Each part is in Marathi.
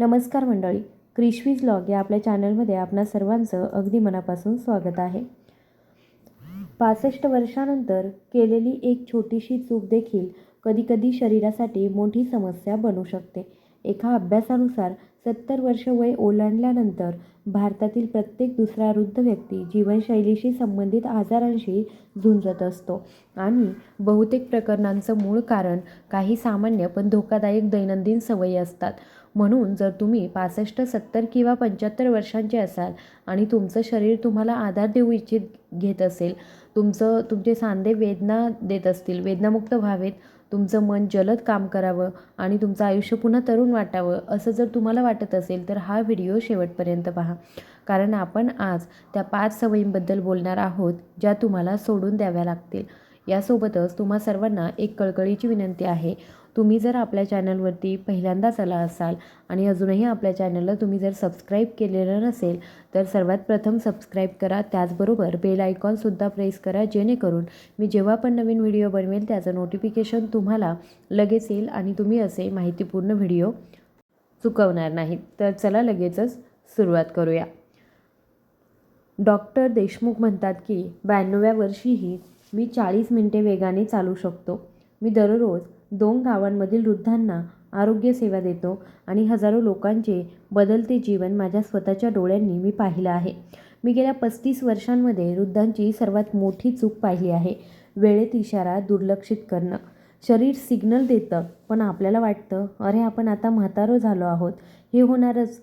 नमस्कार मंडळी क्रिशवीज लॉग या आपल्या चॅनलमध्ये आपणा सर्वांचं अगदी मनापासून स्वागत आहे. पासष्ट वर्षानंतर केलेली एक छोटीशी चूक देखील कधीकधी शरीरासाठी मोठी समस्या बनू शकते. एका अभ्यासानुसार सत्तर वर्ष वय ओलांडल्यानंतर भारतातील प्रत्येक दुसरा वृद्ध व्यक्ती जीवनशैलीशी संबंधित आजारांशी झुंजत असतो आणि बहुतेक प्रकरणांचं मूळ कारण काही सामान्य पण धोकादायक दैनंदिन सवयी असतात. म्हणून जर तुम्ही पासष्ट सत्तर किंवा पंच्याहत्तर वर्षांचे असाल आणि तुमचं शरीर तुम्हाला आधार देऊ इच्छित घेत असेल तुमचं तुमचे सांधे वेदना देत असतील वेदनामुक्त व्हावेत तुमचं मन जलद काम करावं आणि तुमचं आयुष्य पुन्हा तरुण वाटावं असं जर तुम्हाला वाटत असेल तर हा व्हिडिओ शेवटपर्यंत पहा. कारण आपण आज त्या पाच सवयींबद्दल बोलणार आहोत ज्या तुम्हाला सोडून द्याव्या लागतील. यासोबतच तुम्हा सर्वांना एक कळकळीची विनंती आहे तुम्ही जर आपल्या चॅनलवरती पहिल्यांदाच आला असाल आणि अजूनही आपल्या चॅनलला तुम्ही जर सबस्क्राईब केलेलं नसेल तर सर्वात प्रथम सबस्क्राईब करा. त्याचबरोबर बेल आयकॉनसुद्धा प्रेस करा जेणेकरून मी जेव्हा पण नवीन व्हिडिओ बनवेल त्याचं नोटिफिकेशन तुम्हाला लगेच येईल आणि तुम्ही असे माहितीपूर्ण व्हिडिओ चुकवणार नाहीत. तर चला लगेचच सुरुवात करूया. डॉक्टर देशमुख म्हणतात की ब्याण्णव्या वर्षीही मी चाळीस मिनिटे वेगाने चालू शकतो. मी दररोज दोन गावांमधील वृद्धांना आरोग्य सेवा देतो आणि हजारो लोकांचे बदलते जीवन माझ्या स्वतःच्या डोळ्यांनी मी पाहिलं आहे. मी गेल्या पस्तीस वर्षांमध्ये वृद्धांची सर्वात मोठी चूक पाहिली आहे. वेळेत इशारा दुर्लक्षित करणं. शरीर सिग्नल देतं पण आपल्याला वाटतं अरे आपण आता म्हातारो झालो आहोत. हे होणारच.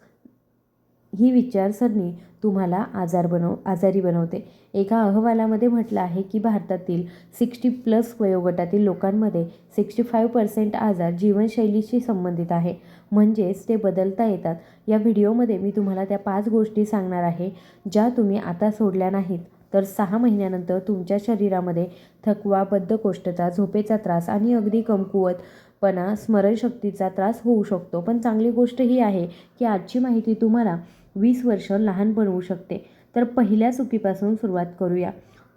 ही विचारसरणी तुम्हाला आजार बनव आजारी बनवते. एका अहवालामध्ये म्हटलं आहे की भारतातील सिक्स्टी प्लस वयोगटातील लोकांमध्ये सिक्स्टी फाईव्ह पर्सेंट आजार जीवनशैलीशी संबंधित आहे. म्हणजेच ते बदलता येतात. या व्हिडिओमध्ये मी तुम्हाला त्या पाच गोष्टी सांगणार आहे ज्या तुम्ही आता सोडल्या नाहीत. तर सहा महिन्यानंतर तुमच्या शरीरामध्ये थकवा बद्धकोष्ठता झोपेचा त्रास आणि अगदी कमकुवत पणा स्मरणशक्तीचा त्रास होऊ शकतो. पण चांगली गोष्ट ही आहे की आजची माहिती तुम्हाला वीस वर्ष लहान बनवू शकते. तर पहिल्या चुकीपासून सुरुवात करूया.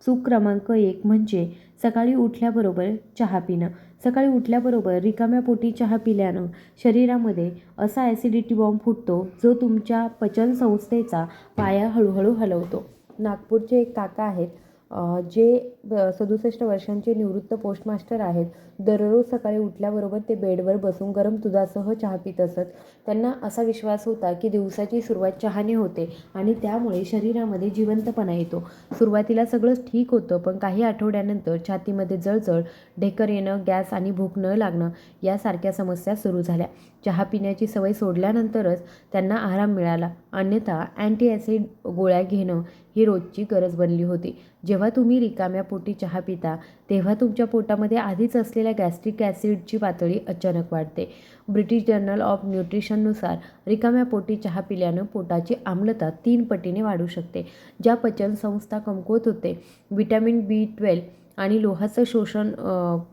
चूक क्रमांक एक म्हणजे सकाळी उठल्याबरोबर चहा पिणं. सकाळी उठल्याबरोबर रिकाम्या पोटी चहा पिल्यानं शरीरामध्ये असा ॲसिडिटी बॉम्ब फुटतो जो तुमच्या पचनसंस्थेचा पाया हळूहळू हलवतो. नागपूरचे एक काका आहेत जे सदुसष्ट वर्षांचे निवृत्त पोस्टमास्टर आहेत दररोज सकाळी उठल्याबरोबर ते बेडवर बसून गरम दुधासह चहा पित असत. त्यांना असा विश्वास होता की दिवसाची सुरुवात चहाने होते आणि त्यामुळे शरीरामध्ये जिवंतपणा येतो. सुरुवातीला सगळंच ठीक होतं पण काही आठवड्यानंतर छातीमध्ये जळजळ ढेकर येणं गॅस आणि भूक न लागणं यासारख्या समस्या सुरू झाल्या. चहा पिण्याची सवय सोडल्यानंतरच त्यांना आराम मिळाला. अन्यथा अँटी ॲसिड गोळ्या घेणं ही रोजची गरज बनली होती. जेव्हा तुम्ही रिकाम्या पोटी चहा पिता तेव्हा तुमच्या पोटामध्ये आधीच असलेल्या गॅस्ट्रिक ॲसिडची पातळी अचानक वाढते. ब्रिटिश जर्नल ऑफ न्यूट्रिशननुसार रिकाम्या पोटी चहा पिल्यानं पोटाची आम्लता तीन पटीने वाढू शकते ज्या पचनसंस्था कमकुवत होते. विटॅमिन बी ट्वेल्व आणि लोहाचं शोषण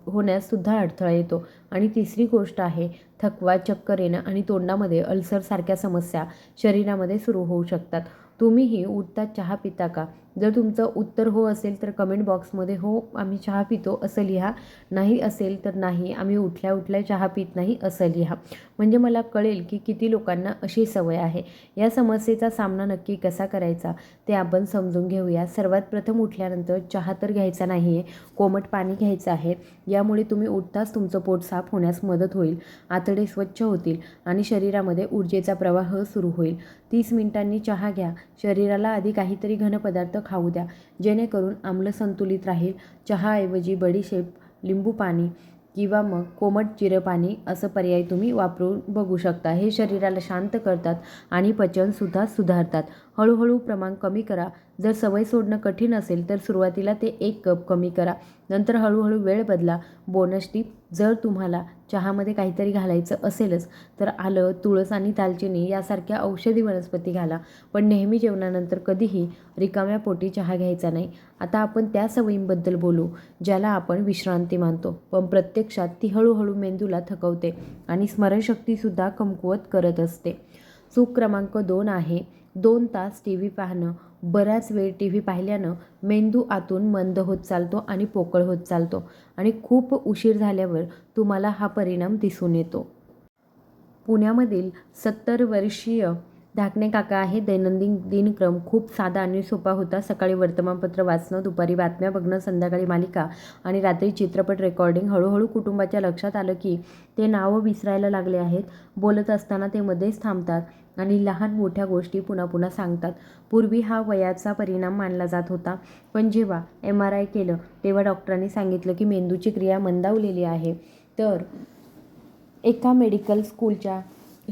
होण्याससुद्धा अडथळा येतो. आणि तिसरी गोष्ट आहे थकवा चक्कर येणं आणि तोंडामध्ये अल्सरसारख्या समस्या शरीरामध्ये सुरू होऊ शकतात. तुम्हीही उठता चहा पिता का? जर तुमचं उत्तर हो असेल तर कमेंट बॉक्समध्ये हो आम्ही चहा पितो असं लिहा. नाही असेल तर नाही आम्ही उठल्या उठल्या चहा पित नाही असं लिहा. म्हणजे मला कळेल की किती लोकांना अशी सवय आहे. या समस्येचा सामना नक्की कसा करायचा ते आपण समजून घेऊया. सर्वात प्रथम उठल्यानंतर चहा तर घ्यायचा नाही आहे कोमट पाणी घ्यायचं आहे. यामुळे तुम्ही उठताच तुमचं पोट साफ होण्यास मदत होईल आतडे स्वच्छ होतील आणि शरीरामध्ये ऊर्जेचा प्रवाह सुरू होईल. तीस मिनिटांनी चहा घ्या. शरीराला आधी काहीतरी घनपदार्थ खाऊ द्या. जेणेकरून आम्ल संतुलित राहील. चहाऐवजी बडीशेप लिंबू पाणी किंवा मग कोमट जिरं पाणी असं पर्याय तुम्ही वापरून बघू शकता. हे शरीराला शांत करतात आणि पचनसुद्धा सुधारतात. हळूहळू प्रमाण कमी करा. जर सवय सोडणं कठीण असेल तर सुरुवातीला ते एक कप कमी करा. नंतर हळूहळू वेळ बदला. बोनस टीप जर तुम्हाला चहामध्ये काहीतरी घालायचं असेलच तर आलं तुळस आणि दालचिनी यासारख्या औषधी वनस्पती घाला. पण नेहमी जेवणानंतर कधीही रिकाम्या पोटी चहा घ्यायचा नाही. आता आपण त्या सवयींबद्दल बोलू ज्याला आपण विश्रांती मानतो. पण प्रत्यक्षात ती हळूहळू मेंदूला थकवते आणि स्मरणशक्तीसुद्धा कमकुवत करत असते. चूक क्रमांक दोन आहे दोन तास टी व्ही पाहणं बराच वेळ टी व्ही पाहिल्यानं मेंदू आतून मंद होत चालतो आणि पोकळ होत चालतो आणि खूप उशीर झाल्यावर तुम्हाला हा परिणाम दिसून येतो. पुण्यामधील सत्तर वर्षीय ढाकणे काका आहे. दैनंदिन दिनक्रम खूप साधा आणि सोपा होता. सकाळी वर्तमानपत्र वाचणं दुपारी बातम्या बघणं संध्याकाळी मालिका आणि रात्री चित्रपट रेकॉर्डिंग. हळूहळू कुटुंबाच्या लक्षात आलं की ते नावं विसरायला लागले आहेत. बोलत असताना ते मध्येच थांबतात. आणि लहान मोठ्या गोष्टी पुन्हा पुन्हा सांगतात. पूर्वी हा वयाचा परिणाम मानला जात होता. पण जेव्हा एम आर आय केलं तेव्हा डॉक्टरांनी सांगितलं की मेंदूची क्रिया मंदावलेली आहे. तर एका मेडिकल स्कूलच्या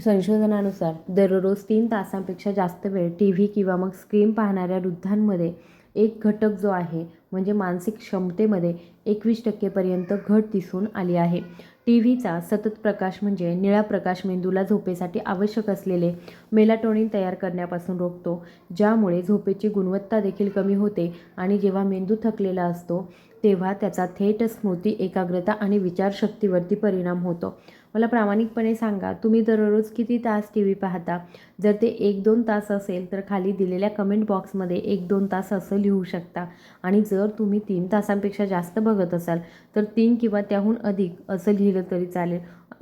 संशोधनानुसार दररोज तीन तासांपेक्षा जास्त वेळ टी व्ही किंवा मग स्क्रीन पाहणाऱ्या वृद्धांमध्ये एक घटक जो आहे म्हणजे मानसिक क्षमतेमध्ये एकवीस टक्केपर्यंत घट दिसून आली आहे. टी व्हीचा सतत प्रकाश म्हणजे निळा प्रकाश मेंदूला झोपेसाठी आवश्यक असलेले मेलाटोनिन तयार करण्यापासून रोखतो ज्यामुळे झोपेची गुणवत्ता देखील कमी होते आणि जेव्हा मेंदू थकलेला असतो तेव्हा त्याचा थेट स्मृती एकाग्रता आणि विचारशक्तीवरती परिणाम होतो. मला प्रामाणिकपणे सांगा तुम्ही दररोज किती तास टी व्ही पाहता? जर ते एक दोन तास असेल तर खाली दिलेल्या कमेंट बॉक्समध्ये एक दोन तास असं लिहू शकता. आणि जर तुम्ही तीन तासांपेक्षा जास्त बघत असाल तर तीन किंवा त्याहून अधिक असं लिहिलं तरी चालेल.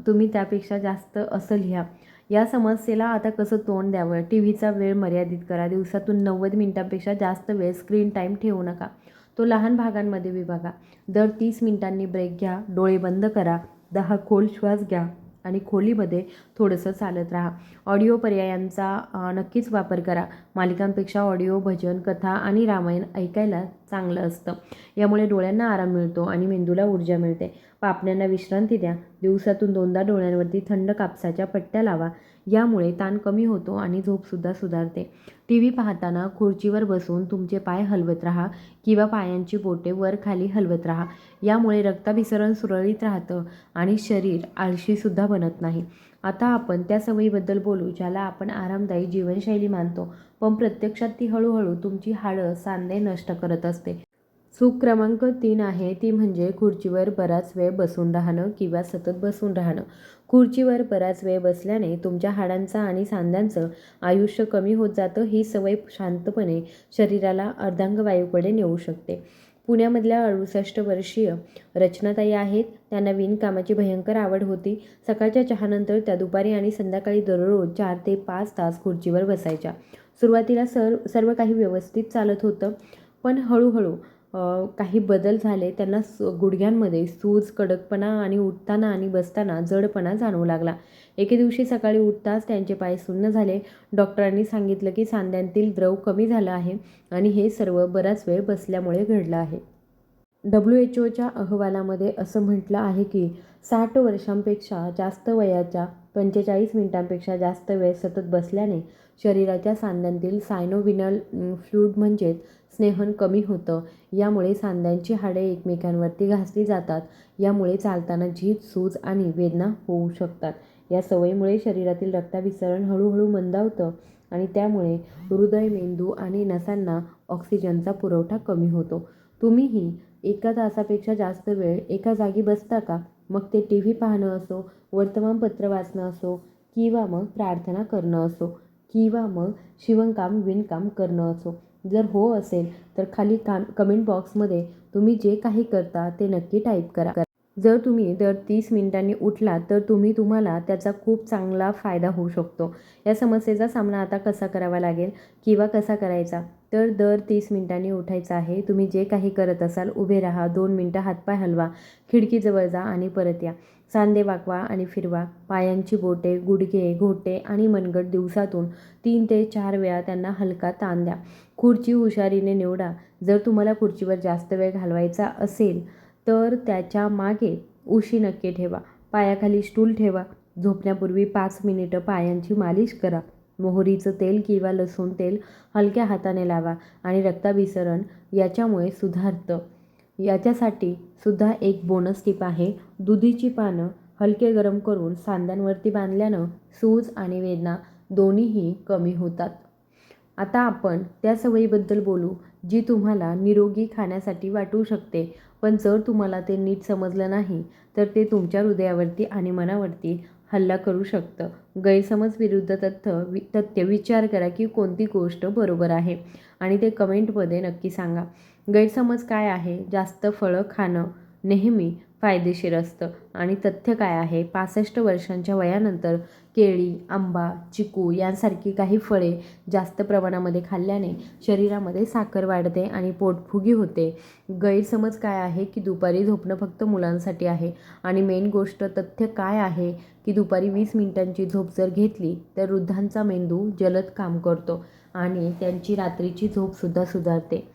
तुम्ही त्यापेक्षा जास्त असं लिहा. या समस्येला आता कसं तोंड द्यावं? टी व्हीचा वेळ मर्यादित करा. दिवसातून नव्वद मिनिटांपेक्षा जास्त वेळ स्क्रीन टाईम ठेवू नका. तो लहान भागांमध्ये विभागा. दर तीस मिनिटांनी ब्रेक घ्या. डोळे बंद करा. दहा खोल श्वास घ्या आणि खोलीमध्ये थोडंसं चालत राहा. ऑडिओ पर्यायांचा नक्कीच वापर करा. मालिकांपेक्षा ऑडिओ भजन कथा आणि रामायण ऐकायला चांगलं असतं. यामुळे डोळ्यांना आराम मिळतो आणि मेंदूला ऊर्जा मिळते. पापण्यांना विश्रांती द्या. दिवसातून दोनदा डोळ्यांवरती थंड कापसाच्या पट्ट्या लावा. यामुळे ताण कमी होतो आणि झोपसुद्धा सुधारते. टी व्ही पाहताना खुर्चीवर बसून तुमचे पाय हलवत राहा किंवा पायांची बोटे वर खाली हलवत राहा. यामुळे रक्ताभिसरण सुरळीत राहतं आणि शरीर आळशीसुद्धा बनत नाही. आता आपण त्या सवयीबद्दल बोलू ज्याला आपण आरामदायी जीवनशैली मानतो. पण प्रत्यक्षात ती हळूहळू तुमची हाडं सांदे नष्ट करत असते. चूक क्रमांक तीन आहे. ती म्हणजे खुर्चीवर बराच वेळ बसून राहणं किंवा सतत बसून राहणं. खुर्चीवर बराच वेळ बसल्याने तुमच्या हाडांचं आणि सांध्यांचं आयुष्य कमी होत जातं. ही सवय शांतपणे शरीराला अर्धांगवायूकडे नेऊ शकते. पुण्यामधल्या अडुसष्ट वर्षीय रचनाताई आहेत. त्यांना विणकामाची भयंकर आवड होती. सकाळच्या चहानंतर त्या दुपारी आणि संध्याकाळी दररोज चार ते पाच तास खुर्चीवर बसायच्या. सुरुवातीला सर सर्व काही व्यवस्थित चालत होतं. पण हळूहळू काही बदल झाले त्यांना सु गुडघ्यांमध्ये सूज कडकपणा आणि उठताना आणि बसताना जडपणा जाणवू लागला. एके दिवशी सकाळी उठताच त्यांचे पाय सुन्न झाले. डॉक्टरांनी सांगितलं की सांध्यांतील द्रव कमी झाला आहे आणि हे सर्व बराच वेळ बसल्यामुळे घडलं आहे. डब्ल्यू एच ओच्या अहवालामध्ये असं म्हटलं आहे की साठ वर्षांपेक्षा जास्त वयाच्या पंचेचाळीस मिनिटांपेक्षा जास्त वेळ सतत बसल्याने शरीराच्या सांध्यांतील सायनोविनल फ्लूड म्हणजेच स्नेहन कमी होतं. यामुळे सांध्यांची हाडे एकमेकांवरती घासली जातात. यामुळे चालताना झीज सूज आणि वेदना होऊ शकतात. या सवयीमुळे शरीरातील रक्ताभिसरण हळूहळू मंदावतं आणि त्यामुळे हृदय मेंदू आणि नसांना ऑक्सिजनचा पुरवठा कमी होतो. तुम्हीही एका तासापेक्षा जास्त वेळ एका जागी बसता का? मग ते टी व्ही पाहणं असो वर्तमानपत्र वाचणं असो किंवा मग प्रार्थना करणं असो किंवा मग शिवणकाम विणकाम करणं असो. जर हो असेल तर खाली काम कमेंट बॉक्समध्ये तुम्ही जे काही करता ते नक्की टाईप करा. जर तुम्ही दर तीस मिनिटांनी उठलात तर तुम्ही तुम्हाला त्याचा खूप चांगला फायदा होऊ शकतो. या समस्येचा सामना आता कसा करावा लागेल किंवा कसा करायचा? तर दर तीस मिनिटांनी उठायचं आहे. तुम्ही जे काही करत असाल उभे राहा दोन मिनटं हातपाय हलवा खिडकीजवळ जा आणि परत या. सांधे वाकवा आणि फिरवा. पायांची बोटे गुडघे घोटे आणि मनगट दिवसातून तीन ते चार वेळा त्यांना हलका ताण द्या. खुर्ची हुशारीने निवडा. जर तुम्हाला खुर्चीवर जास्त वेळ घालवायचा असेल तर त्याच्यामागे उशी नक्की ठेवा. पायाखाली स्टूल ठेवा. झोपण्यापूर्वी पाच मिनिटं पायांची मालिश करा. मोहरीचं तेल किंवा लसूण तेल हलक्या हाताने लावा आणि रक्ताभिसरण याच्यामुळे सुधारतं. याच्यासाठी सुद्धा एक बोनस टिप आहे. दुधीची पानं हलके गरम करून सांध्यांवरती बांधल्यानं सूज आणि वेदना दोन्हीही कमी होतात. आता आपण त्या सवयीबद्दल बोलू. जी तुम्हाला निरोगी खाण्यासाठी वाटू शकते पण जर तुम्हाला ते नीट समजलं नाही तर ते तुमच्या हृदयावरती आणि मनावरती हल्ला करू शकतं. गैरसमज विरुद्ध तथ्य वि तथ्य विचार करा की कोणती गोष्ट बरोबर आहे आणि ते कमेंटमध्ये नक्की सांगा. गैरसमज काय आहे? जास्त फळं खाणं नेहमी फायदेशीर असतं. आणि तथ्य काय आहे? पासष्ट वर्षांच्या वयानंतर केळी आंबा चिकू यांसारखी काही फळे जास्त प्रमाणामध्ये खाल्ल्याने शरीरामध्ये साखर वाढते आणि पोटफुगी होते. गैरसमज काय आहे की दुपारी झोपणं फक्त मुलांसाठी आहे? आणि मेन गोष्ट तथ्य काय आहे की दुपारी वीस मिनिटांची झोप जर घेतली तर वृद्धांचा मेंदू जलद काम करतो आणि त्यांची रात्रीची झोपसुद्धा सुधारते.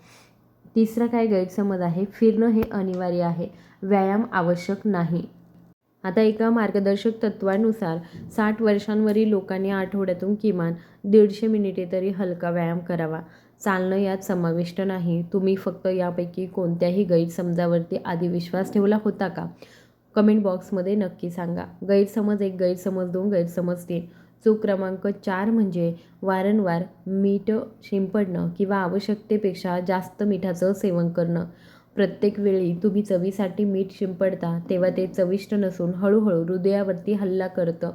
तिसरा काय गैरसमज आहे? फिरणं हे अनिवार्य आहे. व्यायाम आवश्यक नाही. आता एका मार्गदर्शक तत्वानुसार साठ वर्षांवरील लोकांनी आठवड्यातून किमान दीडशे मिनिटे तरी हलका व्यायाम करावा. चालणं यात समाविष्ट नाही. तुम्ही फक्त यापैकी कोणत्याही गैरसमजावरती आधी विश्वास ठेवला होता का? कमेंट बॉक्समध्ये नक्की सांगा. गैरसमज एक गैरसमज दोन गैरसमज तीन. चूक क्रमांक चार म्हणजे वारंवार मीठ शिंपडणं किंवा आवश्यकतेपेक्षा जास्त मिठाचं सेवन करणं. प्रत्येक वेळी तुम्ही चवीसाठी मीठ शिंपडता तेव्हा ते चविष्ट नसून हळूहळू हृदयावरती हल्ला करतं.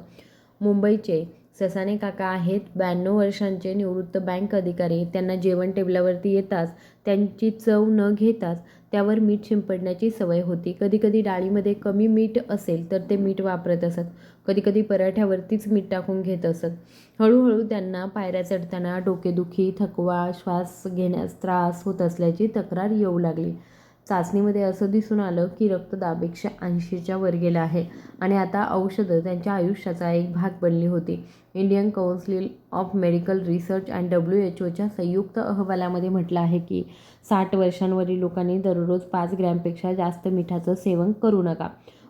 मुंबईचे ससाने काका आहेत. ब्याण्णव वर्षांचे निवृत्त बँक अधिकारी. त्यांना जेवण टेबलावरती येताच त्यांची चव न घेताच त्यावर मीठ शिंपडण्याची सवय होती. कधीकधी डाळीमध्ये कमी मीठ असेल तर ते मीठ वापरत असत. कधीकधी पराठ्यावरतीच मीठ टाकून घेत असत. हळूहळू त्यांना पायऱ्या चढताना डोकेदुखी थकवा श्वास घेण्यास त्रास होत असल्याची तक्रार येऊ लागली. चाचणीमध्ये असं दिसून आलं की रक्तदाब एकशे ऐंशीच्या वर गेला आहे आणि आता औषधं त्यांच्या आयुष्याचा एक भाग बनली होती. Indian council of medical research and W H ओच्या संयुक्त अहवालामध्ये म्हटलं आहे की साठ वर्षांवरील लोकांनी दररोज पाच ग्रॅमपेक्षा जास्त मिठाचं सेवन करू नका.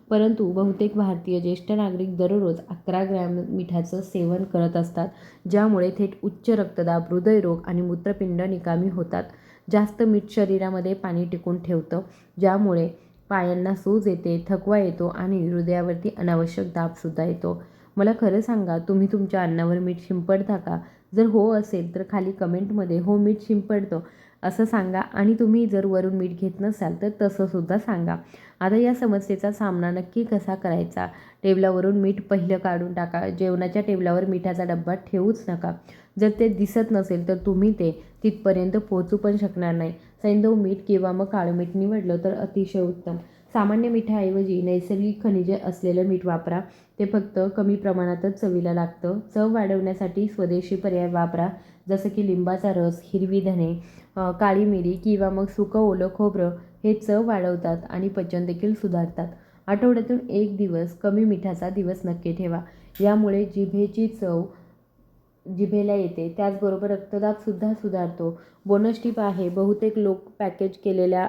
परंतु बहुतेक भारतीय ज्येष्ठ नागरिक दररोज अकरा ग्रॅम मिठाचं सेवन करत असतात ज्यामुळे थेट उच्च रक्तदाब हृदयरोग आणि मूत्रपिंड निकामी होतात. जास्त मीठ शरीरामध्ये पाणी टिकून ठेवतं ज्यामुळे पायांना सूज येते थकवा येतो आणि हृदयावरती अनावश्यक दाबसुद्धा येतो. मला खरं सांगा तुम्ही तुमच्या अन्नावर मीठ शिंपडता का? जर हो असेल तर खाली कमेंटमध्ये हो मीठ शिंपडतं. असं सांगा. आणि तुम्ही जर वरून मीठ घेत नसाल तर तसंसुद्धा सांगा. आता या समस्येचा सामना नक्की कसा करायचा? टेबलावरून मीठ पहिलं काढून टाका. जेवणाच्या टेबलावर मिठाचा डब्बा ठेवूच नका. जर ते दिसत नसेल तर तुम्ही ते तिथपर्यंत पोहोचू पण शकणार नाही. सैंदव मीठ किंवा मग काळं मीठ निवडलं तर अतिशय उत्तम. सामान्य मिठाऐवजी नैसर्गिक खनिजे असलेलं मीठ वापरा. ते फक्त कमी प्रमाणातच चवीला लागतं. चव वाढवण्यासाठी स्वदेशी पर्याय वापरा. जसं की लिंबाचा रस हिरवी धने काळी मिरी किंवा मग सुकं ओलं खोबरं हे चव वाढवतात आणि पचनदेखील सुधारतात. आठवड्यातून एक दिवस कमी मिठाचा दिवस नक्की ठेवा. यामुळे जिभेची चव जिभेला येते. त्याचबरोबर रक्तदाबसुद्धा सुधारतो. बोनस टीप आहे बहुतेक लोक पॅकेज केलेल्या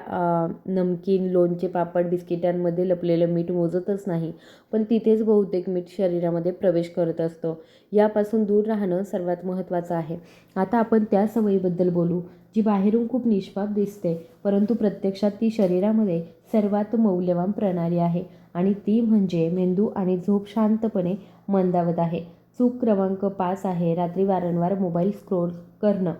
नमकीन लोणचे पापड बिस्किटांमध्ये लपलेलं मीठ मोजतच नाही पण तिथेच बहुतेक मीठ शरीरामध्ये प्रवेश करत असतो. यापासून दूर राहणं सर्वात महत्त्वाचं आहे. आता आपण त्या सवयीबद्दल बोलू. जी बाहेरून खूप निष्पाप दिसते परंतु प्रत्यक्षात ती शरीरामध्ये सर्वात मौल्यवान प्रणाली आहे आणि ती म्हणजे मेंदू आणि झोप शांतपणे मंदावत आहे. चूक क्रमांक पाच आहे. रात्री वारंवार मोबाईल स्क्रोल करणं.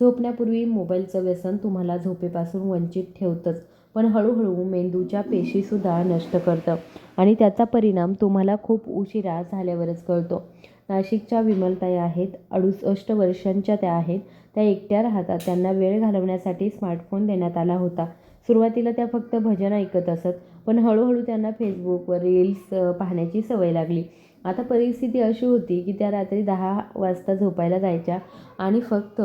झोपण्यापूर्वी मोबाईलचं व्यसन तुम्हाला झोपेपासून वंचित ठेवतंच पण हळूहळू मेंदूच्या पेशीसुद्धा नष्ट करतं आणि त्याचा परिणाम तुम्हाला खूप उशिरा झाल्यावरच कळतो. नाशिकच्या विमलताई आहेत अडुसष्ट वर्षांच्या त्या आहेत त्या एकट्या राहतात. त्यांना वेळ घालवण्यासाठी स्मार्टफोन देण्यात आला होता. सुरुवातीला त्या फक्त भजन ऐकत असत पण हळूहळू त्यांना फेसबुकवर रील्स पाहण्याची सवय लागली. आता परिस्थिती अशी होती की त्या रात्री दहा वाजता झोपायला जायच्या आणि फक्त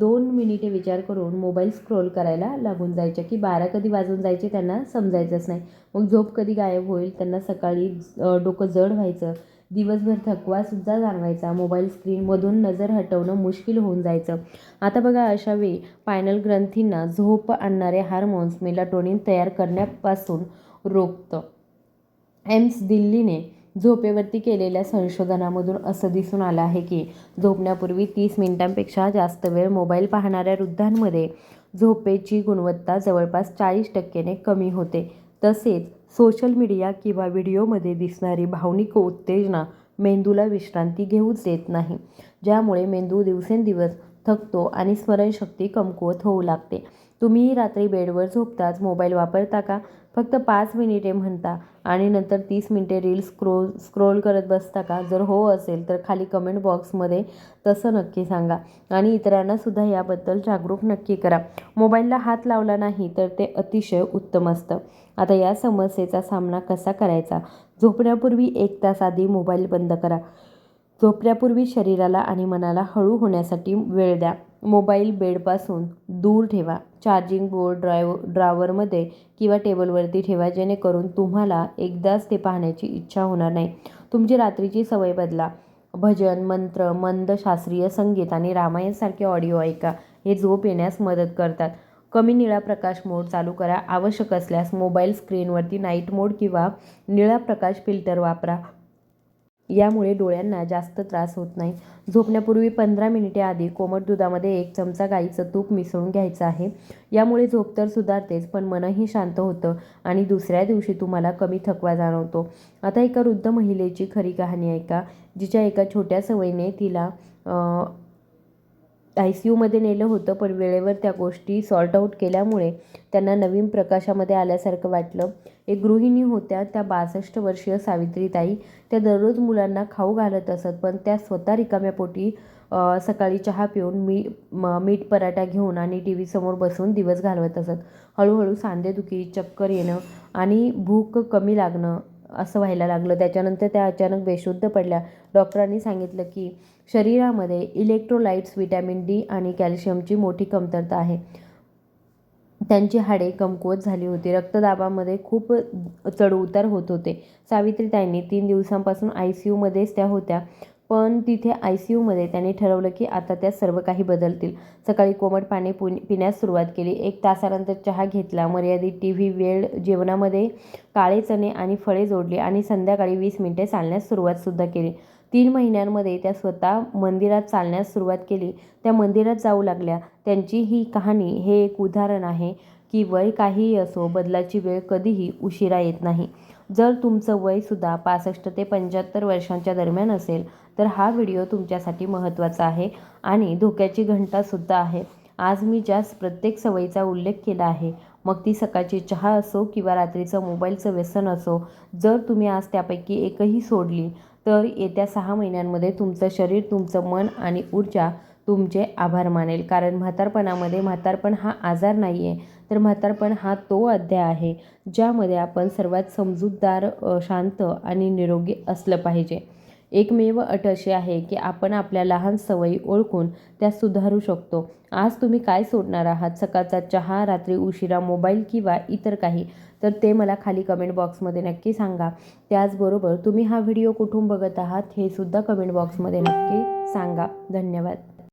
दोन मिनिटे विचार करून मोबाईल स्क्रोल करायला लागून जायच्या की बारा कधी वाजून जायचे त्यांना समजायचंच नाही. मग झोप कधी गायब होईल? त्यांना सकाळी डोकं जड व्हायचं. दिवसभर थकवासुद्धा जाणवायचा. मोबाईल स्क्रीनमधून नजर हटवणं मुश्किल होऊन जायचं. आता बघा अशा वेळी पायनल ग्रंथींना झोप आणणारे हार्मोन्स मेलाटोनिन तयार करण्यापासून रोखतं. एम्स दिल्लीने झोपेवरती केलेल्या संशोधनामधून असं दिसून आलं आहे की झोपण्यापूर्वी तीस मिनिटांपेक्षा जास्त वेळ मोबाईल पाहणाऱ्या वृद्धांमध्ये झोपेची गुणवत्ता जवळपास चाळीस टक्क्याने कमी होते. तसेच सोशल मीडिया किंवा व्हिडिओमध्ये दिसणारी भावनिक उत्तेजना मेंदूला विश्रांती घेऊच देत नाही. ज्यामुळे मेंदू दिवसेंदिवस थकतो आणि स्मरणशक्ती कमकुवत होऊ लागते. तुम्हीही रात्री बेडवर झोपताच मोबाईल वापरता का? फक्त पाच मिनिटे म्हणता आणि नंतर तीस मिनिटे रील स्क्रोल स्क्रोल करत बसता का? जर हो असेल तर खाली कमेंट बॉक्समध्ये तसं नक्की सांगा आणि इतरांनासुद्धा याबद्दल जागरूक नक्की करा. मोबाईलला हात लावला नाही तर ते अतिशय उत्तम असतं. आता या समस्येचा सामना कसा करायचा? झोपण्यापूर्वी एक तास आधी मोबाईल बंद करा. झोपण्यापूर्वी शरीराला आणि मनाला हळू होण्यासाठी वेळ द्या. मोबाईल बेडपासून दूर ठेवा. चार्जिंग बोर्ड ड्रायव ड्रावरमध्ये किंवा टेबलवरती ठेवा जेणेकरून तुम्हाला एकदाच ते पाहण्याची इच्छा होणार नाही. तुमची रात्रीची सवय बदला. भजन मंत्र मंद शास्त्रीय संगीत आणि रामायणसारखे ऑडिओ ऐका. हे झोप येण्यास मदत करतात. कमी निळा प्रकाश मोड चालू करा. आवश्यक असल्यास मोबाईल स्क्रीनवरती नाईट मोड किंवा निळा प्रकाश फिल्टर वापरा. यामुळे डोळ्यांना जास्त त्रास होत नाही. झोपण्यापूर्वी पंधरा मिनिटे आधी कोमट दुधामध्ये एक चमचा गाईचं तूप मिसळून घ्यायचं आहे. यामुळे झोप तर सुधारतेच पण मनही शांत होतं आणि दुसऱ्या दिवशी तुम्हाला कमी थकवा जाणवतो. आता एका वृद्ध महिलेची खरी कहाणी ऐका जिच्या एका छोट्या सवयीने तिला आय सी यूमध्ये नेलं होतं पण वेळेवर त्या गोष्टी सॉर्ट आऊट केल्यामुळे त्यांना नवीन प्रकाशामध्ये आल्यासारखं वाटलं. एक गृहिणी होत्या त्या बासष्ट वर्षीय सावित्रीताई. त्या दररोज मुलांना खाऊ घालत असत पण त्या स्वतः रिकाम्या पोटी सकाळी चहा पिऊन मी म मीठ पराठा घेऊन आणि टी व्हीसमोर बसून दिवस घालवत असत. हळूहळू सांधेदुखी चक्कर येणं आणि भूक कमी लागणं असं व्हायला लागलं. त्याच्यानंतर त्या अचानक बेशुद्ध पडल्या. डॉक्टरांनी सांगितलं की शरीरामध्ये इलेक्ट्रोलाइट्स व्हिटॅमिन डी आणि कॅल्शियमची मोठी कमतरता आहे. त्यांची हाडे कमकुवत झाली होती. रक्तदाबामध्ये खूप चढउतार होत होते. सावित्रीताईंनी तीन दिवसांपासून आय सी यूमध्येच त्या होत्या. पण तिथे आय सी यूमध्ये त्यांनी ठरवलं की आता त्या सर्व काही बदलतील. सकाळी कोमट पाणी पु पिण्यास सुरुवात केली. एक तासानंतर चहा घेतला. मर्यादित टी व्ही वेळ जेवणामध्ये काळे चणे आणि फळे जोडली आणि संध्याकाळी वीस मिनिटे चालण्यास सुरुवातसुद्धा केली. तीन महिन्यांमध्ये त्या स्वतः मंदिरात चालण्यास सुरुवात केली. त्या मंदिरात जाऊ लागल्या. त्यांची ही कहाणी हे एक उदाहरण आहे की वय काहीही असो बदलाची वेळ कधीही उशिरा येत नाही. जर तुमचं वयसुद्धा पासष्ट ते पंच्याहत्तर वर्षांच्या दरम्यान असेल तर हा व्हिडिओ तुमच्यासाठी महत्त्वाचा आहे आणि धोक्याची घंटासुद्धा आहे. आज मी ज्या प्रत्येक सवयीचा उल्लेख केला आहे मग ती सकाळची चहा असो किंवा रात्रीचं मोबाईलचं व्यसन असो जर तुम्ही आज त्यापैकी एकही सोडली तर येत्या सहा महिन्यांमध्ये तुमचं शरीर तुमचं मन आणि ऊर्जा तुमचे आभार मानेल. कारण म्हातारपणामध्ये म्हातारपण हा आजार नाही आहे तर म्हातारपण हा तो अध्याय आहे ज्यामध्ये आपण सर्वात समजूतदार शांत आणि निरोगी असलं पाहिजे. एकमेव अट अशी आहे की आपण आपल्या लहान सवयी ओळखून त्या सुधारू शकतो. आज तुम्ही काय सोडणार आहात? सकाळचा चहा रात्री उशिरा मोबाईल किंवा इतर काही? तर ते मला खाली कमेंट बॉक्समध्ये नक्की सांगा. त्याचबरोबर तुम्ही हा व्हिडिओ कुठून बघत आहात हे सुद्धा कमेंट बॉक्समध्ये नक्की सांगा. धन्यवाद.